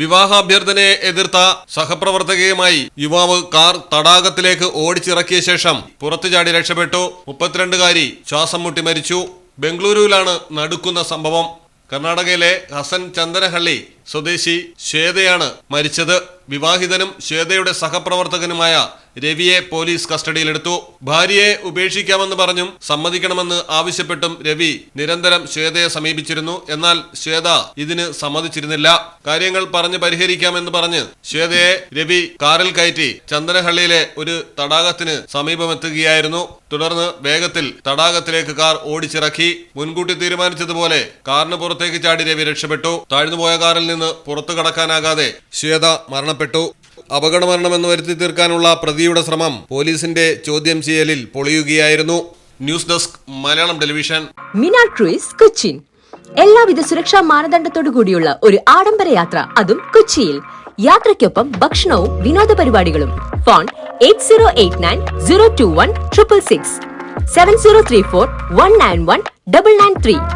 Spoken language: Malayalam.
വിവാഹാഭ്യർത്ഥനയെ എതിർത്ത സഹപ്രവർത്തകയുമായി യുവാവ് കാർ തടാകത്തിലേക്ക് ഓടിച്ചിറക്കിയ ശേഷം പുറത്തു ചാടി രക്ഷപ്പെട്ടു. മുപ്പത്തിരണ്ടുകാരി ശ്വാസം മുട്ടി മരിച്ചു. ബംഗളൂരുവിലാണ് നടുക്കുന്ന സംഭവം. കർണാടകയിലെ ഹസൻ ചന്ദനഹള്ളി സ്വദേശി ശ്വേതയാണ് മരിച്ചത്. വിവാഹിതനും ശ്വേതയുടെ സഹപ്രവർത്തകനുമായ രവിയെ പോലീസ് കസ്റ്റഡിയിലെടുത്തു. ഭാര്യയെ ഉപേക്ഷിക്കാമെന്ന് പറഞ്ഞും സമ്മതിക്കണമെന്ന് ആവശ്യപ്പെട്ടും രവി നിരന്തരം ശ്വേതയെ സമീപിച്ചിരുന്നു. എന്നാൽ ശ്വേത ഇതിന് സമ്മതിച്ചിരുന്നില്ല. കാര്യങ്ങൾ പറഞ്ഞ് പരിഹരിക്കാമെന്ന് പറഞ്ഞ് ശ്വേതയെ രവി കാറിൽ കയറ്റി ചന്ദനഹള്ളിയിലെ ഒരു തടാകത്തിന് സമീപമെത്തുകയായിരുന്നു. തുടർന്ന് വേഗത്തിൽ തടാകത്തിലേക്ക് കാർ ഓടിച്ചിറക്കി. മുൻകൂട്ടി തീരുമാനിച്ചതുപോലെ കാറിന് പുറത്തേക്ക് ചാടി രവി രക്ഷപ്പെട്ടു. താഴ്ന്നുപോയ കാറിൽ നിന്ന് പുറത്തു കടക്കാനാകാതെ ശ്വേത മരണപ്പെട്ടു. അപകടമരണമെന്ന് വരുത്തി തീർക്കാനുള്ള പ്രതിയുടെ ശ്രമം പോലീസിന്റെ ചോദ്യം ചെയ്യലിൽ പൊളിയുകയായിരുന്നു. News desk Malayalam television. Mina cruise Cochin. എല്ലാവിധ സുരക്ഷാ മാനദണ്ഡത്തോടു കൂടിയുള്ള ഒരു ആഡംബര യാത്ര അതും കൊച്ചിയിൽ. യാത്രയ്ക്കൊപ്പം ഭക്ഷണവും വിനോദ പരിപാടികളും. Phone eight zero eight nine zero two one triple six. Seven zero three four one nine one double nine three.